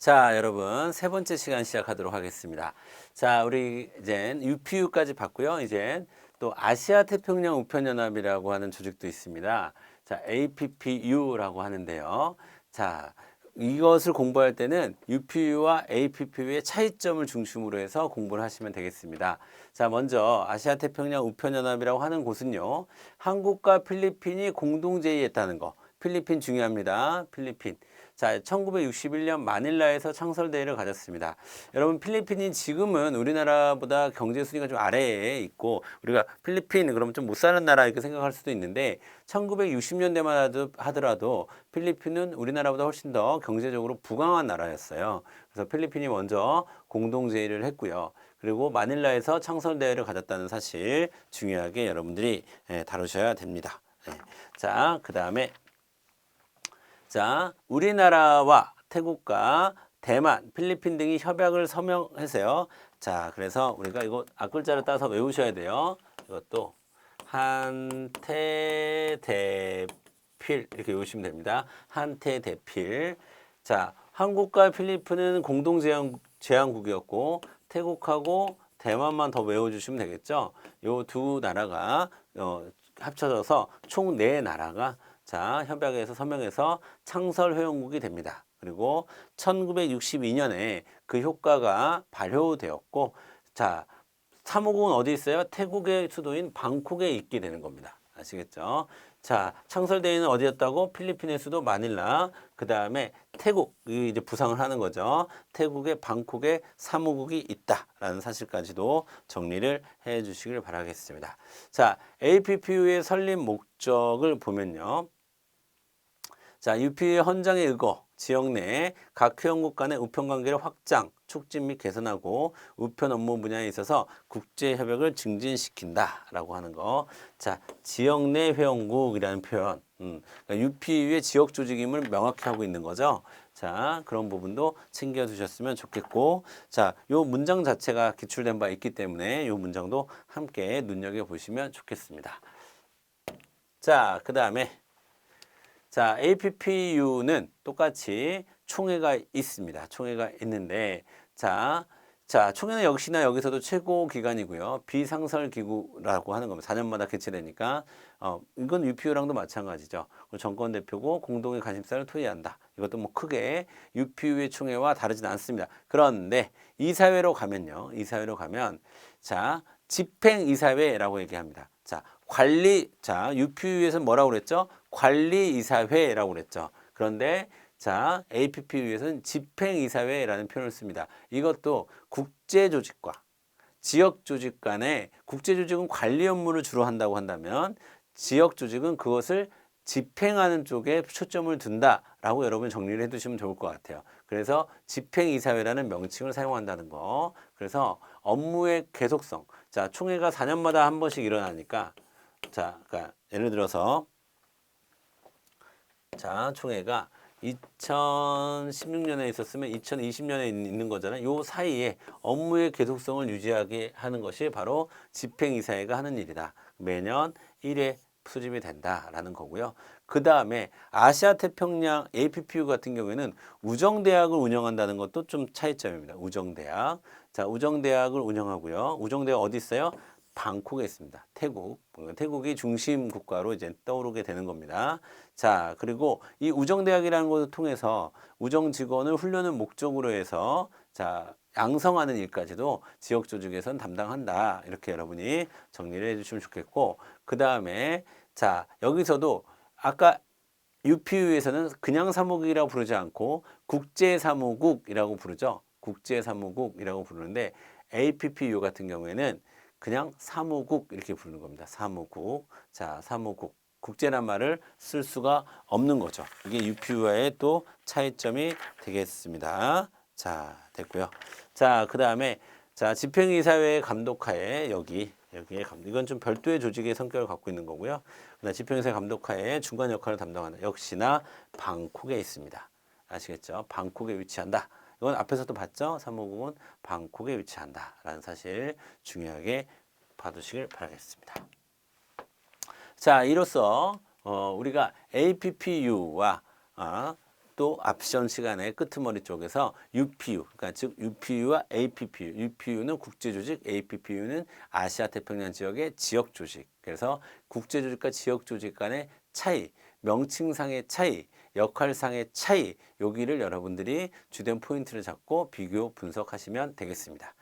자, 여러분 세 번째 시간 시작하도록 하겠습니다. 자, 우리 이제 UPU까지 봤고요. 이제 또 아시아 태평양 우편 연합이라고 하는 조직도 있습니다. 자, APPU라고 하는데요. 자, 이것을 공부할 때는 UPU와 APPU의 차이점을 중심으로 해서 공부를 하시면 되겠습니다. 자, 먼저 아시아 태평양 우편 연합이라고 하는 곳은요. 한국과 필리핀이 공동 제의했다는 거. 필리핀 중요합니다. 필리핀. 자, 1961년 마닐라에서 창설 대회를 가졌습니다. 여러분 필리핀이 지금은 우리나라보다 경제 순위가 좀 아래에 있고 우리가 필리핀 그러면 좀 못 사는 나라 이렇게 생각할 수도 있는데 1960년대만 하더라도 필리핀은 우리나라보다 훨씬 더 경제적으로 부강한 나라였어요. 그래서 필리핀이 먼저 공동 제의를 했고요. 그리고 마닐라에서 창설 대회를 가졌다는 사실 중요하게 여러분들이 예, 다루셔야 됩니다. 예. 자, 그 다음에 자, 우리나라와 태국과 대만, 필리핀 등이 협약을 서명해서요. 자, 그래서 우리가 이거 앞글자를 따서 외우셔야 돼요. 이것도 한태대필 이렇게 외우시면 됩니다. 한태대필. 자, 한국과 필리핀은 공동 제한 제한국이었고 태국하고 대만만 더 외워주시면 되겠죠. 요 두 나라가 어, 합쳐져서 총 네 나라가 자 협약에서 서명해서 창설 회원국이 됩니다. 그리고 1962년에 그 효과가 발효되었고 자 사무국은 어디 있어요? 태국의 수도인 방콕에 있게 되는 겁니다. 아시겠죠? 자, 창설대회는 어디였다고? 필리핀의 수도 마닐라. 그 다음에 태국, 이 이제 부상을 하는 거죠. 태국의 방콕에 사무국이 있다라는 사실까지도 정리를 해 주시길 바라겠습니다. 자, APPU의 설립 목적을 보면요. 자, UP의 헌장에 의거 지역 내각 회원국 간의 우편 관계를 확장, 촉진 및 개선하고 우편 업무 분야에 있어서 국제 협약을 증진시킨다라고 하는 거. 자, 지역 내 회원국이라는 표현. 음, 그러니까 UPU의 지역 조직임을 명확히 하고 있는 거죠. 자, 그런 부분도 챙겨 두셨으면 좋겠고. 자, 요 문장 자체가 기출된 바 있기 때문에 요 문장도 함께 눈여겨 보시면 좋겠습니다. 자, 그 다음에 자, APPU는 똑같이 총회가 있습니다. 총회가 있는데, 자, 자, 총회는 역시나 여기서도 최고 기관이고요. 비상설 기구라고 하는 겁니다. 4년마다 개최되니까, 어, 이건 UPU랑도 마찬가지죠. 정권 대표고 공동의 관심사를 토의한다. 이것도 뭐 크게 UPU의 총회와 다르진 않습니다. 그런데 이사회로 가면요. 이사회로 가면, 자, 집행이사회라고 얘기합니다. 자, 관리, 자, UPU에서 뭐라고 그랬죠? 관리이사회라고 그랬죠. 그런데 자, APPU에서는 집행이사회라는 표현을 씁니다. 이것도 국제조직과 지역조직 간의 국제조직은 관리 업무를 주로 한다고 한다면 지역조직은 그것을 집행하는 쪽에 초점을 둔다라고 여러분 정리를 해두시면 좋을 것 같아요. 그래서 집행이사회라는 명칭을 사용한다는 거. 그래서 업무의 계속성. 자, 총회가 4년마다 한 번씩 일어나니까 자, 그러니까 예를 들어서 자, 총회가 2016년에 있었으면 2020년에 있는 거잖아요. 요 사이에 업무의 계속성을 유지하게 하는 것이 바로 집행이사회가 하는 일이다. 매년 1회 수집이 된다라는 거고요. 그 다음에 아시아 태평양 APPU 같은 경우에는 우정대학을 운영한다는 것도 좀 차이점입니다. 우정대학. 자, 우정대학을 운영하고요. 우정대학 어디 있어요? 방콕에 있습니다. 태국. 태국이 중심 국가로 이제 떠오르게 되는 겁니다. 자, 그리고 이 우정대학이라는 것을 통해서 우정 직원을 훈련을 목적으로 해서 자, 양성하는 일까지도 지역 조직에선 담당한다. 이렇게 여러분이 정리를 해 주시면 좋겠고, 그 다음에 자, 여기서도 아까 UPU에서는 그냥 사무국이라고 부르지 않고 국제사무국이라고 부르죠. 국제사무국이라고 부르는데 APPU 같은 경우에는 그냥 사무국 이렇게 부르는 겁니다. 사무국. 자, 사무국. 국제란 말을 쓸 수가 없는 거죠. 이게 UPU와의 또 차이점이 되겠습니다. 자, 됐고요. 자, 그 다음에 자, 집행이사회의 감독하에 여기 여기에 감 이건 좀 별도의 조직의 성격을 갖고 있는 거고요. 그다음 집행이사회 감독하에 중간 역할을 담당하는 역시나 방콕에 있습니다. 아시겠죠? 방콕에 위치한다. 이건 앞에서도 봤죠? 사무국은 방콕에 위치한다라는 사실 중요하게 봐두시길 바라겠습니다. 자, 이로써 어, 우리가 APPU와 아, 또 앞션 시간에 끄트머리 쪽에서 UPU, 그러니까 즉 UPU와 APPU, UPU는 국제조직, APPU는 아시아 태평양 지역의 지역 조직. 그래서 국제조직과 지역 조직 간의 차이, 명칭상의 차이, 역할상의 차이, 여기를 여러분들이 주된 포인트를 잡고 비교 분석하시면 되겠습니다.